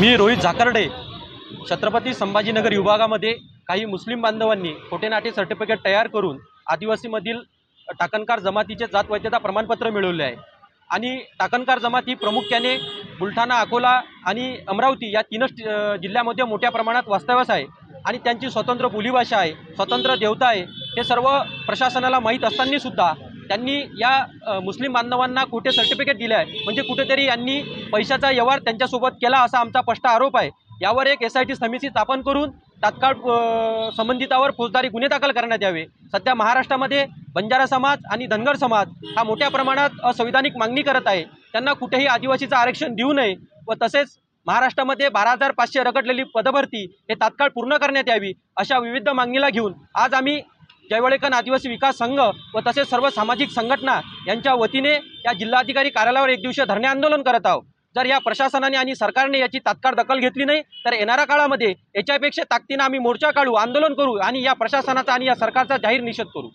मी रोहित झाकर्डे. छत्रपती संभाजीनगर विभागामध्ये काही मुस्लिम बांधवांनी खोटे नाटे सर्टिफिकेट तयार करून आदिवासीमधील टाकणकार जमातीचे जात वैधता प्रमाणपत्र मिळवले आहे. आणि टाकणकार जमात ही प्रामुख्याने बुलढाणा अकोला आणि अमरावती या तीनच जिल्ह्यामध्ये मोठ्या प्रमाणात वास्तव्यास आहे आणि त्यांची स्वतंत्र बोलीभाषा आहे स्वतंत्र देवता आहे. हे सर्व प्रशासनाला माहीत असताना सुद्धा त्यांनी या मुस्लिम बांधवांना कुठे सर्टिफिकेट दिलं आहे म्हणजे कुठेतरी यांनी पैशाचा व्यवहार त्यांच्यासोबत केला असा आमचा स्पष्ट आरोप आहे. यावर एक एस आय टी समिती स्थापन करून तात्काळ संबंधितावर फौजदारी गुन्हे दाखल करण्यात यावे. सध्या महाराष्ट्रामध्ये बंजारा समाज आणि धनगर समाज हा मोठ्या प्रमाणात असंविधानिक मागणी करत आहे. त्यांना कुठेही आदिवासीचं आरक्षण देऊ नये व तसेच महाराष्ट्रामध्ये बारा हजार पाचशे रगडलेली पदभरती हे तात्काळ पूर्ण करण्यात यावी अशा विविध मागणीला घेऊन आज आम्ही जयवळेकन आदिवासी विकास संघ व तसेच सर्व सामाजिक संघटना यांच्या वतीने या जिल्हाधिकारी कार्यालयावर एक दिवशीय धरणे आंदोलन करत आहोत. जर या प्रशासनाने आणि सरकारने याची तात्काळ दखल घेतली नाही तर येणाऱ्या काळामध्ये याच्यापेक्षा ताकदीनं आम्ही मोर्चा काढू आंदोलन करू आणि या प्रशासनाचा आणि या सरकारचा जाहीर निषेध करू.